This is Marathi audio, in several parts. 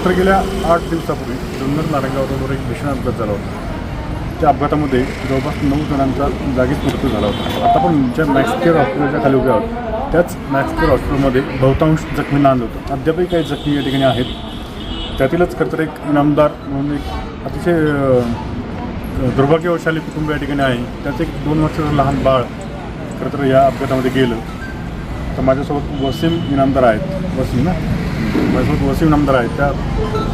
मात्र गेल्या आठ दिवसापूर्वी जुन्नर नारायणगाव रोडवर एक भीषण अपघात झाला होता. त्या अपघातामध्ये जवळपास नऊ जणांचा जागीच मृत्यू झाला होता. आता पण ज्या मॅक्सकेअर हॉस्पिटलच्या खाली उभ्या आहोत त्याच मॅक्सकेअर हॉस्पिटलमध्ये बहुतांश जखमी नांद होतं अद्यापही काही जखमी या ठिकाणी आहेत. त्यातीलच खरं तर एक इनामदार म्हणून एक अतिशय दुर्भाग्यवशाली कुटुंब या ठिकाणी आहे. त्याचं एक दोन वर्षाचं लहान बाळ खरं तर या अपघातामध्ये गेलं. तर माझ्यासोबत वसीम इनामदार आहेत. वसीम ना? माझ्यासोबत वसीम नामदार आहेत. त्या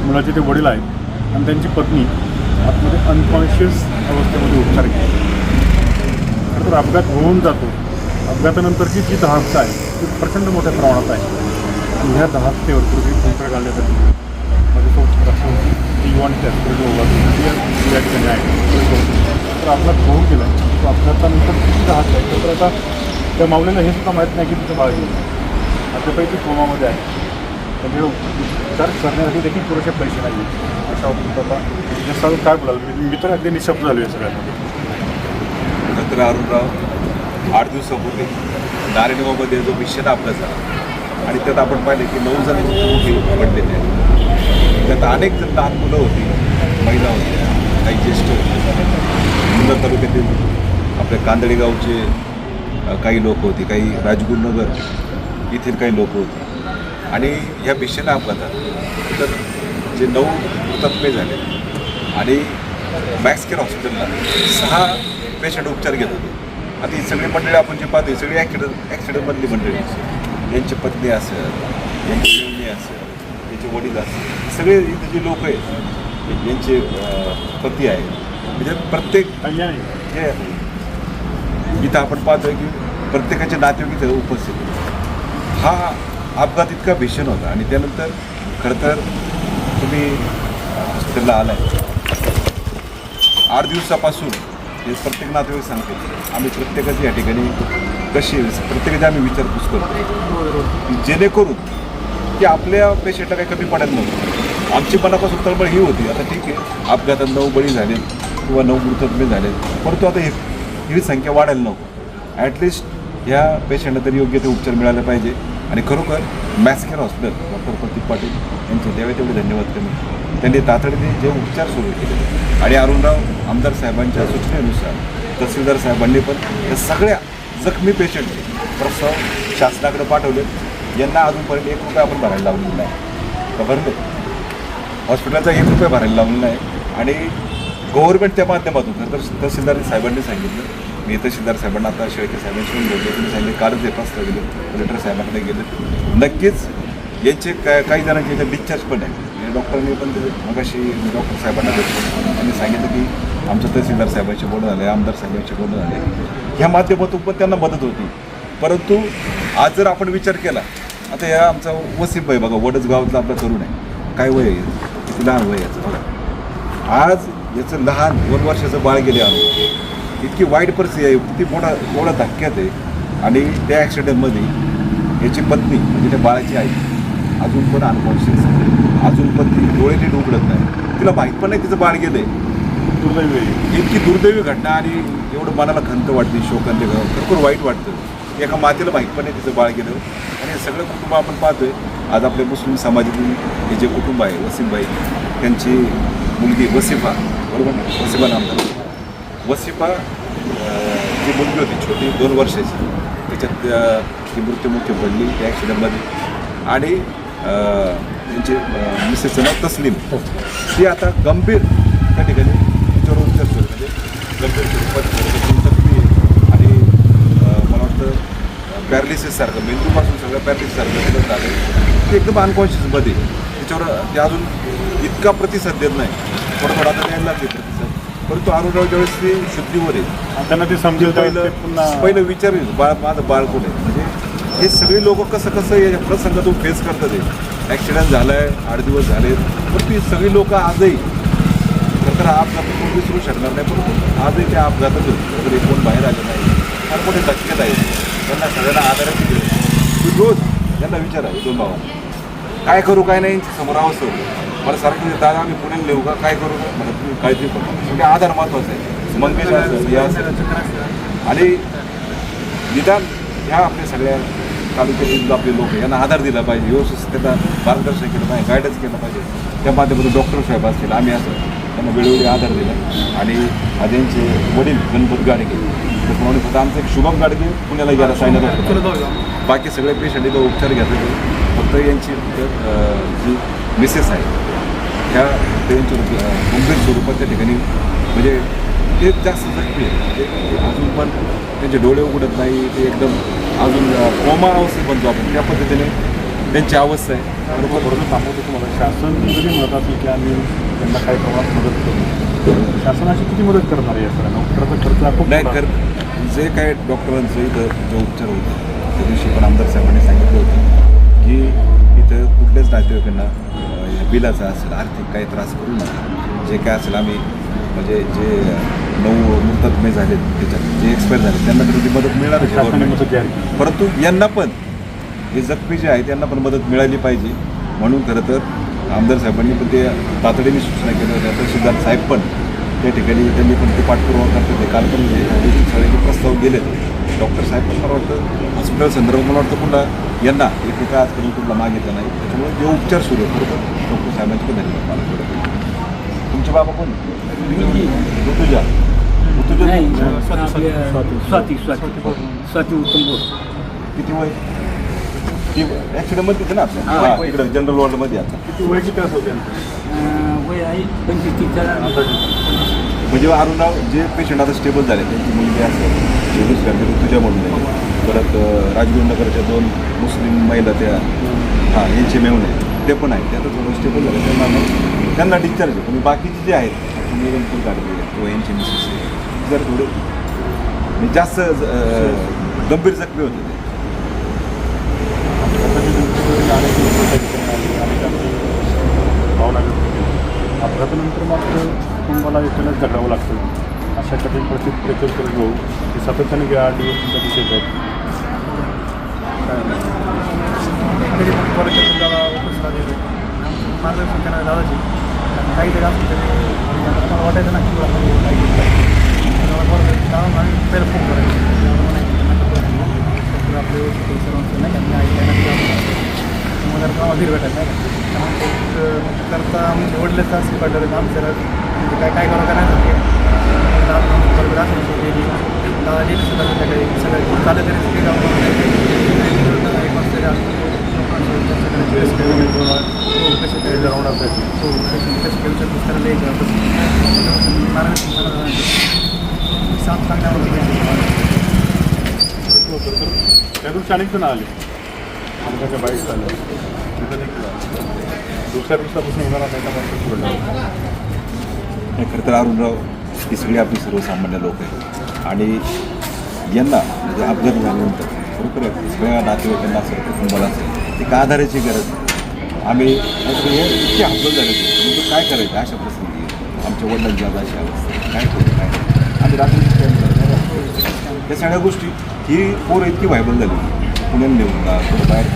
मुलाचे ते वडील आहेत. आणि त्यांची पत्नी आतमध्ये अनकॉन्शियस अवस्थेमध्ये उपचार घेते. खरं तर अपघात होऊन जातो. अपघातानंतरची जी दहापता आहे ती प्रचंड मोठ्या प्रमाणात आहे. आणि ह्या दहापतेवर कृती संकर घालण्यासाठी माझ्यासोबत राष्ट्रपती युवा आणि त्याचबरोबर उभा या ठिकाणी आहे. तर अपघात होऊन गेला तो अपघातानंतर किती दहात आहे? तर आता त्या मावलेला हे सुद्धा माहीत नाही की तिथं बाळ गेलं अद्यापही ती कोमामध्ये आहे. म्हणजे उपचार करण्यासाठी देखील पुरेसे पैसे नाही अशा बाबतीत आता सर्व काय बोलाल? म्हणजे मी अगदी निशब्द झालो आहे सगळ्यांना. नंतर अरुणराव आठ दिवसापूर्वी नारायणगावमध्ये जो मिशन आपला झाला. आणि त्यात आपण पाहिले की नऊ जण पडलेले आहेत त्यात अनेक जण लहान मुलं होती महिला होत्या काही ज्येष्ठ होते. जुन्नर तालुक्यातील आपल्या कांदळेगावचे काही लोक होते काही राजगुरुनगर येथील काही लोक होते. आणि ह्या भीषण अपघातात तर जे नऊ हुतात्मे झाले आणि मॅक्स केअर हॉस्पिटलला सहा पेशंट उपचार घेत होते आता ही सगळी मंडळी आपण जे पाहतो सगळी ॲक्सिडेंट ॲक्सिडेंटमधली मंडळी यांची पत्नी असेल यांची मेवणी असेल यांचे वडील असेल सगळे इथे जे लोक आहेत यांचे पती आहेत म्हणजे प्रत्येक. हे इथं आपण पाहतोय की प्रत्येकाचे नातेवाईक इथं उपस्थित. हा अपघात इतका भीषण होता आणि त्यानंतर खरं तर तुम्ही हॉस्पिटलला आलाय आठ दिवसापासून हे प्रत्येक नातेवाईक सांगते आम्ही प्रत्येकाची या ठिकाणी कशी प्रत्येकाची आम्ही विचारपूस करतो. जेणेकरून की आपल्या पेशंटला काही कमी पडत नव्हतं आमची मनापासून तळमळ ही होती आता ठीक आहे. अपघातात नऊ बळी झालेत किंवा नऊ मृतत्मे झाले परंतु आता हे ही संख्या वाढायला नको. ॲटलिस्ट ह्या पेशंटला तरी योग्य ते उपचार मिळाले पाहिजे. आणि खरोखर Maxcare hospital doctor Prateek Patil यांचे द्यावे तेवढे धन्यवाद कमी त्यांनी तातडीने जे उपचार सुरू केले आणि अरुणराव आमदार साहेबांच्या सूचनेनुसार तहसीलदार साहेबांनी पण या सगळ्या जखमी पेशंटचे प्रस्ताव शासनाकडे पाठवले. यांना अजूनपर्यंत एक रुपया आपण भरायला लावलेला नाही. का भरले? हॉस्पिटलचा एक रुपया भरायला लावलेला आहे आणि गव्हर्नमेंट त्या माध्यमातून तर तहसीलदार साहेबांनी सांगितलं मी तहसीलदार साहेबांना आता शेळके साहेबांशी पण बोलतो तुम्ही सांगितले कालच हे प्रस्ताव गेले कलेक्टर साहेबांकडे गेले. नक्कीच याचे काय काही जणांचे याच्यात डिस्चार्ज पण आहे. म्हणजे डॉक्टरांनी पण ते मगाशी मी डॉक्टर साहेबांना भेटलो. त्यांनी सांगितलं की आमच्या तहसीलदार साहेबांचे बोलणं झालं आमदार साहेबांचे बोलणं झाले ह्या माध्यमातून पण त्यांना मदत होती. परंतु आज जर आपण विचार केला आता या आमचा वसीम भाई बघा वडच गावातला आपला तरुण आहे. काय वय आहे लहान वय याचं? बघा. आज याचं लहान दोन वर्षाचं बाळ गेले आणून इतकी वाईट परिस्थिती आहे. किती मोठा एवढा धक्क्यात आहे. आणि त्या ॲक्सिडेंटमध्ये याची पत्नी म्हणजे त्या बाळाची आई अजून पण अनकॉन्शियस अजून पण ती डोळे नीट उघडत नाही. तिला माहीत पण नाही तिचं बाळ गेलं आहे दुर्दैवी. इतकी दुर्दैवी घटना आणि एवढं मनाला खंत वाटते शोकांते भरपूर वाईट वाटतं. एका मातेला माहीत पण नाही तिचं बाळ गेलं. आणि हे सगळं कुटुंब आपण पाहतोय. आज आपल्या मुस्लिम समाजातील हे जे कुटुंब आहे वसीमबाई त्यांची मुलगी वसिफा बरोबर? वसिफा नाम झालं वसिफा जी मुलगी होती छोटी दोन वर्षाची त्याच्यात ती मृत्युमुखी पडली त्या ॲक्सिडेंटमध्ये. आणि अं, त्यांचे मिसेसचं नाव तस्लीम ती आता गंभीर त्या ठिकाणी तिच्यावर उपचार सुरू म्हणजे गंभीर स्वरूपात आणि मला वाटतं पॅरालिसिससारखं मेंदूपासून सगळं पॅरालिसिससारखं तिथं झालं आहे. ते एकदम अनकॉन्शियसमध्ये त्याच्यावर ते अजून इतका प्रतिसाद देत नाही. थोडं थोडं आता द्यायला लागते प्रतिसाद. परंतु अरुणराव ज्यावेळेस ते शुद्धीवर आहे त्यांना ते समजेल पहिलं ते पुन्हा पहिलं विचारेल बाळ माझं बाळ आहे? म्हणजे हे सगळी लोक कसं कसं या प्रसंगातून फेस करतात हे? ॲक्सिडेंट झाला आहे आठ दिवस झाले पण ती सगळी लोक आजही खरं तर अपघात कोण विसरू शकणार नाही परंतु आजही त्या अपघातात वगैरे कोण बाहेर आले नाही. फार मोठे धक्केत आहेत. त्यांना सगळ्यांना आधाराची गरज आहे. तू रोज त्यांना विचारा दोन भावा. काय करू काय नाही समोर होती मला सारखं दादा आम्ही पुण्याला लिहू का? काय करू? मला तुम्ही काळजी करू. म्हणजे आधार महत्त्वाचा आहे. मंगेश असेल हे असेल आणि निदान ह्या आपल्या सगळ्या तालुक्यातील आपले लोक यांना आधार दिला पाहिजे. व्यवस्थित त्यांना मार्गदर्शन केलं पाहिजे गायडन्स केलं पाहिजे. त्या माध्यमातून डॉक्टर साहेब असतील आम्ही असं त्यांना वेळोवेळी आधार दिला. आणि आज यांचे वडील गणपत गाडगे त्याप्रमाणे फक्त आमचं एक शुभम गाडगे पुण्याला गेला सायनाला होता बाकी सगळे पेशंट इथं उपचार घेत होते फक्त यांची जी मिसेस आहे ह्या त्यांच्या गंभीर स्वरूपात त्या ठिकाणी म्हणजे ते जास्त जखमी आहे. ते अजून पण त्यांचे डोळे उघडत नाही ते एकदम अजून कोमा अवस्थेत बनतो आपण त्या पद्धतीने त्यांची अवस्था आहे. बरोबर बरोबर थांबवतो तुम्हाला शासन जरी म्हणत असेल की आम्ही त्यांना काही प्रमाणात मदत करू. शासनाची किती मदत करणार आहे या सगळ्यांना? उपचाराचा खर्च खूप नाही कर. जे काय डॉक्टरांचं इथं जे उपचार होते त्या दिवशी पण आमदार साहेबांनी सांगितलं होतं की इथं कुठल्याच नातेवाईकांना बिलाचा असेल आर्थिक काही त्रास करू नका जे काय असेल आम्ही म्हणजे जे नऊ मृतत्मे झालेत त्याच्यात जे एक्सपायर झाले त्यांना तर ती मदत मिळणारच परंतु यांना पण हे जखमी जे आहेत त्यांना पण मदत मिळाली पाहिजे. म्हणून खरं तर आमदार साहेबांनी पण ते तातडीने सूचना केल्या होत्या. तहसीलदार साहेब पण त्या ठिकाणी त्यांनी पण ते पाठपुरावा करतात. ते काल पण जे सगळ्यांचे प्रस्ताव गेले डॉक्टर साहेब पण मला वाटतं हॉस्पिटल संदर्भात मला वाटतं पुन्हा यांना एक रुपया आजपर्यंत कुठला मागितला नाही. त्याच्यामुळे जे उपचार सुरू आहेत बरोबर? डॉक्टर साहेबांचे पण धन्यवाद. मला थोडं तुमचे बाबा कोण? ऋतुजा. ऋतुजा नाही स्वाती, स्वाती, आपल्या स्वाती. स्वाती स्वाती. स्वाती उत्तम बोर किती वय? ती ॲक्सिडेंटमध्ये तिथे ना आपल्या? वय. इकडं जनरल वॉर्डमध्ये आता. किती वय किती असं होते? वय आहे पंचवीस तीसच्या म्हणजे अरुणराव जे पेशंट आता स्टेबल झाले त्यांची मुलगी असेल जे दुसऱ्या तुझ्या म्हणून आहे. परत अं, राजगुरुनगरच्या दोन मुस्लिम महिला त्या हां यांचे मेहून आहेत. ते पण आहेत. ते आता थोडं स्टेबल झाले. त्यांना मग त्यांना डिस्चार्ज आहे. पण बाकीचे जे आहेत तुम्ही काढले किंवा यांचे मिसेस जर थोडे जास्त गंभीर जखमी होते. ते अपघातानंतर मात्र कुटुंबाला एकट्यालाच जगावं लागतं. अशा कठीण परिस्थितीत प्रचल करून घेऊ की सातत्याने गाडी तुमच्या दिशेत आहेत काय नाही. कधी पण कॉलेजातून दादा ऑफिसला आलेले मार्गदर्शन करणारे दादाजी. काही तरी असं तरी मला वाटायचं ना की बाबा हे काही तरी आहे. मला बरोबर दादा आम्ही पहिलं फोन करायचो. दादा म्हणायचे, "नका करू. तुम्ही. डॉक्टर आपले व्यवस्थित आहे, सर्वांचं नाही का? मी ऐकायला मग जर मला धीर भेटायचं नाही का त्यामुळे ते, अं, करता म्हणजे असं पडलं आमचं म्हणजे काय काय करावं करायचं बरोबर असेल डेली दादा सुद्धा सगळं चालत तरी सगळे एक वाजता तरी असतो. लोकांसोबत चर्चा करायची, काय होईल, हो, कसं चालेल हे राऊंड अनेक जण आले आमच्या बाईक झालं तिथं देखील दुसऱ्या दिवसापासून होणारा त्याच्यामध्ये पुढे नाही खरं तर अरुणराव ही सगळी आपली सर्वसामान्य लोक आहेत. आणि यांना म्हणजे अपघात झाल्यानंतर खरोखर सगळ्या नातेवाईकांना असेल कुटुंबाला असेल एक आधाराची गरज. आम्ही हे इतके अपघात झाले म्हणजे काय करायचं अशा प्रसंगी आमच्या वडिलांची आज अशी अवस्था काय करू काय आम्ही रात्री या सगळ्या गोष्टी ही पोरं इतकी व्हायबल झाली. पुण्याला नेऊन जा थोडं बाहेर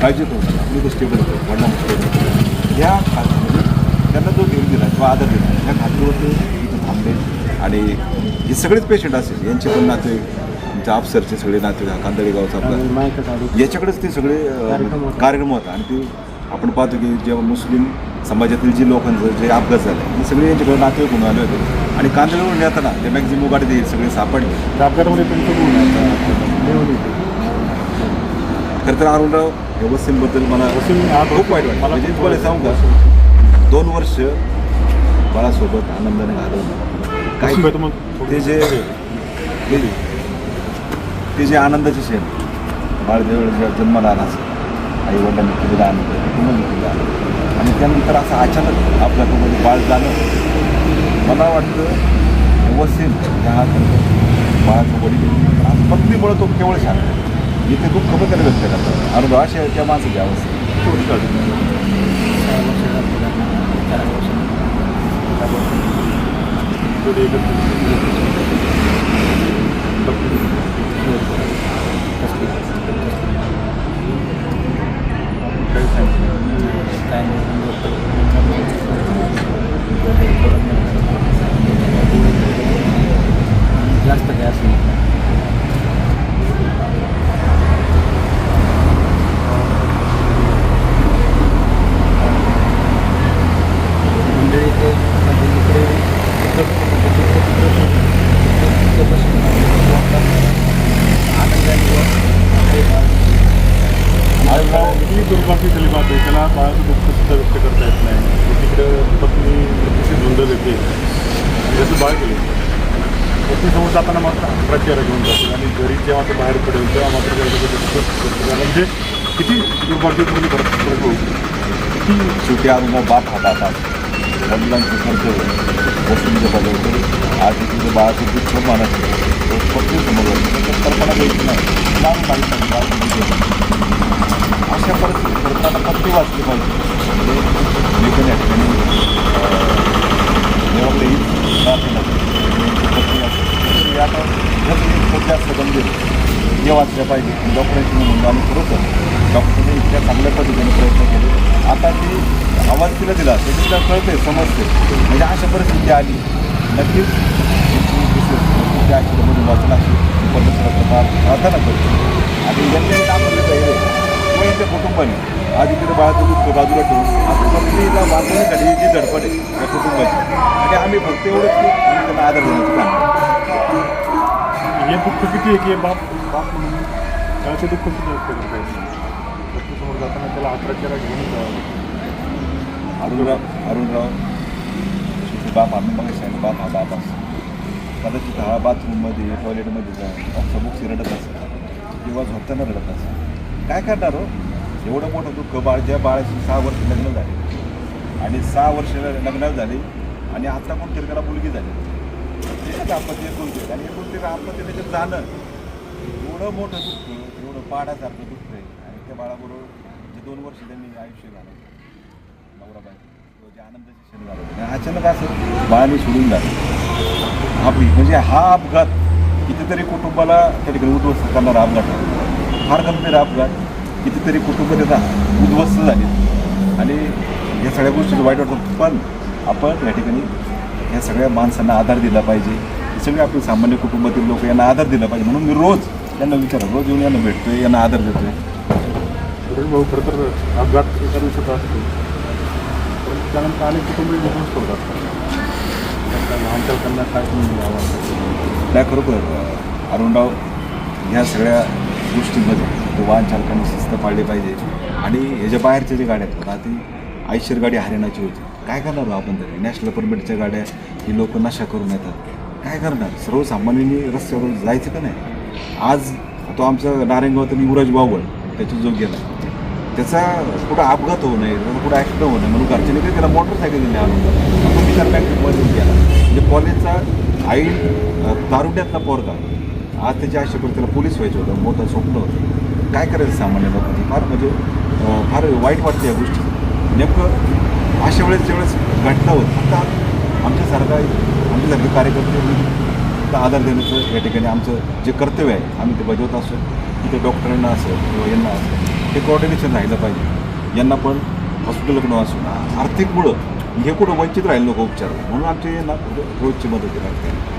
घेऊन जा तुम्ही काळजी करू नका तुम्ही तर स्टेबल वडिलांना या खात्यामध्ये त्यांना जो धीर दिला किंवा आदर दिला त्या खात्यावर ते इथं थांबले. आणि हे सगळेच पेशंट असेल यांचे पण नाते आमच्या अफसरचे सगळे नाते कांदळी गावचा आपला याच्याकडेच ते सगळे कार्यक्रम होता. आणि ते आपण पाहतो की जेव्हा मुस्लिम समाजातील जे लोकांचं जे अपघात झाले ते सगळे यांच्याकडे नातेवाईक म्हणून आले होते. आणि कांदळीवरून येताना ते मॅक्झिमम गाडी ते सगळे सापडले. त्या अपघातामध्ये तुमचं गुण आहे आता. खरं तर अरुणराव या वसीमबद्दल मला वसीम हा खूप वाईट वाटतं. मला म्हणजे तुम्हाला सांगू. का दोन वर्ष बाळासोबत आनंदाने घालवलं. काही ते जे ते ते जे आनंदाचे क्षण बाळ जेव्हा जन्माला आला असेल आई वडिलांनी केलेला आनंद कुटुंबाने केलेला आनंद आणि त्यानंतर असं अचानक आपल्या कुटुंबात बाळ झालं. मला वाटतं वसीम ह्या बाळाचं वडील आज पत्नीमुळे तो केवळ शांत. इथे खूप पण त्याला व्यक्त करतात. अनुभव अशा आहे माणसाची अवस्था. खूप काळजी. थोडी काही सांगितलं. जास्त काय असं किती दुर्भाग्यशाली बाब आहे त्याला बाळाचं दुःख सुद्धा व्यक्त करता येत नाही. तिकडं पत्नी अतिशय धुंद देते. त्याचं बाळ गेले पत्नीसमोर जाताना मात्र प्रचार घेऊन जाते. आणि घरी जेव्हा ते बाहेर पडेल तेव्हा मात्र म्हणजे किती दुर्भाग्यपूर्ण करतो किती शेवटी अनुभव बाप हातात असतात वडिलांचं कर्तव्य वस्तूंचं बजावतो आज तुझं बाळाचं दुःख मानत पत्नी समोर कल्पना द्यायची नाही. लांब माहीत नाही बाळ किती गेलं. अशा परिस्थितीत करताना पत्नी वाचली पाहिजे म्हणजे मी पण या ठिकाणी देवाकडे हीच प्रार्थना आता जर हे वाचल्या पाहिजे डॉक्टरांची म्हणून आणि खरोखर डॉक्टरने इतक्या चांगल्या पद्धतीने प्रयत्न केले आता ती आवाज तिला दिला ते तिला कळते समजते म्हणजे अशा परिस्थिती आली नक्कीच त्या अशी परमेश्वराचा प्रार्थना करतो आणि यांनी दाखवलं पाहिजे किंवा यांच्या कुटुंबाने आज इकडे बाळाचं बाजूला ठेवून आता पत्नीला वाचवण्यासाठी जी धडपड आहे या कुटुंबाची. आणि आम्ही फक्त एवढंच की आम्ही त्यांना आदर देण्याचं काम. हे दुःख किती आहे की बाप बाप म्हणून त्याचे दुःख सुद्धा येत नाही पत्नीसमोर जाताना त्याला अकराची घेऊन जावं. अरुणराव अरुणराव बाप आम्ही मग सांगितलं बाप हा बाप असतो कदाचित हा बाथरूममध्ये टॉयलेटमध्ये असा बुक्स रडत असेल. किंवा झोपताना रडत असेल. काय करणार हो? एवढं मोठं दुःख बाळ ज्या बाळाची सहा वर्ष लग्न झाले. आणि सहा वर्ष लग्न झाले आणि आता कोण तिरकाला मुलगी झाली. एकच आपत्ती एकुलती आणि ते आपत्ती त्याच्यात जाणं. एवढं मोठं दुःख एवढं पाडासारखं दुःख आहे. आणि त्या बाळाबरोबर जे दोन वर्ष त्यांनी आयुष्य घालवलं. नवराबाई जे आनंदाचे क्षण झालं आणि अचानक असं बाळाने सोडून झालं आपली म्हणजे हा अपघात कितीतरी कुटुंबाला त्या ठिकाणी उद्ध्वस्त करणारा अपघात फार गंभीर अपघात. कितीतरी कुटुंब त्याचा उद्ध्वस्त झाले. आणि या सगळ्या गोष्टी वाईट वाटतात पण आपण या ठिकाणी या सगळ्या माणसांना आधार दिला पाहिजे. हे सगळे आपले सामान्य कुटुंबातील लोक यांना आधार दिला पाहिजे. म्हणून मी रोज यांना विचारतो रोज येऊन यांना भेटतोय यांना आधार देतोय. भाऊ खरं तर अपघात एका दिवसाचा असतो परंतु त्यानंतर अनेक कुटुंब उद्ध्वस्त होतात. त्यांना लहान चालकांना काय नाही खरोखर अरुणराव ह्या सगळ्या गोष्टींमध्ये ते वाहन चालकांनी शिस्त पाळली पाहिजे. आणि ह्याच्या बाहेरच्या ज्या गाड्या आहेत आता ती आयशर गाडी हरियाणाची होती. काय करणार हो आपण तरी नॅशनल परमिटच्या गाड्या ही लोक नशा करून येतात. काय करणार? सर्वसामान्यांनी रस्त्यावर जायचं का नाही? आज तो आमचा नारायणगावात युवराज बावळ त्याचा जो गेला. त्याचा कुठं अपघात होऊ नये त्याचा कुठं ॲक्सिडेंट होऊ नये म्हणून घरच्याने काय त्याला मोटरसायकल आणून. तो विचार बँकेमध्ये गेला म्हणजे कॉलेजचा आई दारुड्यातला पोरगा. आज त्याच्या आशेकडे त्याला पोलीस व्हायचं होतं मोठं स्वप्न होतं. काय करायचं सामान्य लोकांनी फार म्हणजे फार वाईट वाटतं या गोष्टी. नेमकं अशा वेळेस ज्यावेळेस घटना होत फक्त आमच्यासारखा आमच्यासारखे कार्यकर्ते आधार देण्याचं या ठिकाणी आमचं जे कर्तव्य आहे आम्ही ते बजावत असतो. तिथे डॉक्टरांना असेल किंवा यांना असेल ते कोऑर्डिनेशन राहिलं पाहिजे. यांना पण हॉस्पिटलकडून असून आर्थिक मुळं. हे कुठं वंचित राहील नको उपचार म्हणून आमचे यांना रोजची मदत आहे.